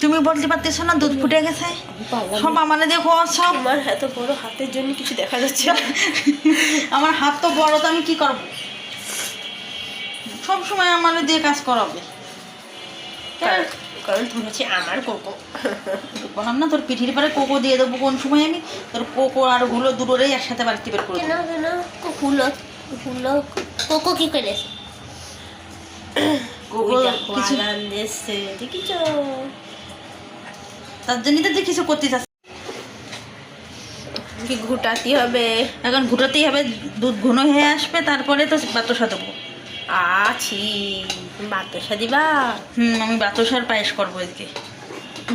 তুমি বলতে পারতেছো না দুধ ফুটে গেছে? সব আমারে দিয়ে খাওয়াচ্ছ আমার এত বড় হাতের জন্য কিছু দেখা যাচ্ছে না। আমার হাত তো বড় তো আমি কি করব? সব সময় আমার দিয়ে কাজ করাবে। কারণ- তুমি হচ্ছে আমার কোকো। বললাম না তোর পিঠির পরে কোকো দিয়ে দেবো কোন সময় আমি? তোর কোকো আরগুলো দুটোরেই একসাথে বাড়িতে বের করে কেন কেন? হুলো হুলো কোকো কি করেছে কোকো কিছু দেখিছ? তার জন্যই তো কিছু করতে চাস কি ঘুটাতে হবে? এখন ঘুটাতেই হবে দুধ ঘন হয়ে আসবে তারপরে তো বাতাসা দেবো। আছি বাতাসা দিবা? হুম আমি বাতাসার পায়েস করব আজকে।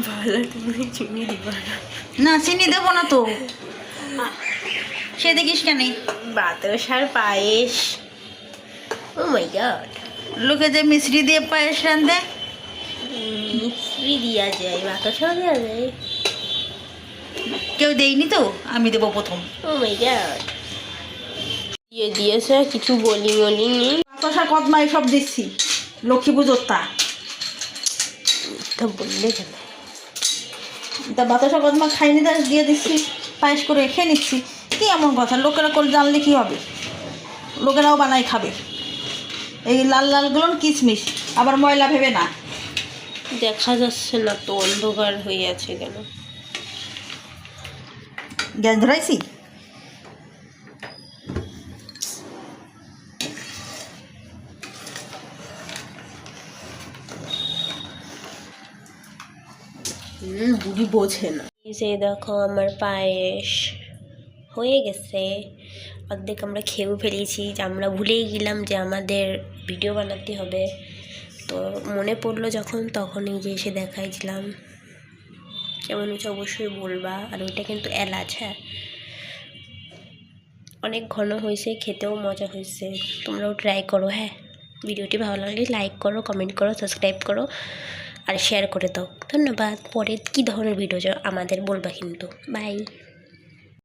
ভালো তুমি চিনি দিবা না। না চিনি দেবো না তো। সে দেখিস কেন? বাতাসার পায়েস। ও মাই গড লোকে যে মিশ্রি দিয়ে পায়েস রান্ধে মিশ্রি দিয়া যায় বাতাসাও দেওয়া যায়। কেউ দেয়নি তো? আমি দেবো প্রথম। ও মাই গড দিয়ে দিয়েছে কিছু বলি বলিনি বাতাসা কদমা সব দিচ্ছি। লক্ষ্মী পুজোর তা। তা বললে কেন? তা বাতাসা কদমা খাইনি তা দিয়ে দিচ্ছি পায়েস করে খেয়ে নিচ্ছি। কি এমন কথা? লোকেরা করে জানলে কি হবে? লোকেরাও বানাই খাবে। এই লাল লালগুলো কিচমিচ আবার ময়লা ভেবে না। দেখা যাচ্ছে না তো অন্ধকার হয়ে আছে কেন? গ্যাস ধরাইছি? বুড়ি বোঝে না। যে দেখো আমার পায়েস। হয়ে গেছে। অর্ধেক আমরা খেয়েও ফেলেছি। যে আমরা ভুলেই গেলাম যে আমাদের ভিডিও বানাতে হবে। তো মনে পড়ল যখন তখনই যে এসে দেখাইছিলাম। কেমন হচ্ছে অবশ্যই বলবা। আর ওইটা কিন্তু এলাচ হ্যাঁ? অনেক ঘন হয়েছে, খেতেও মজা হয়েছে। তোমরাও ট্রাই করো হ্যাঁ? ভিডিওটি ভালো লাগলে লাইক করো কমেন্ট করো সাবস্ক্রাইব করো, আর শেয়ার করে দাও। ধন্যবাদ। পরে কী ধরনের ভিডিও আমাদের বলবা কিন্তু। বাই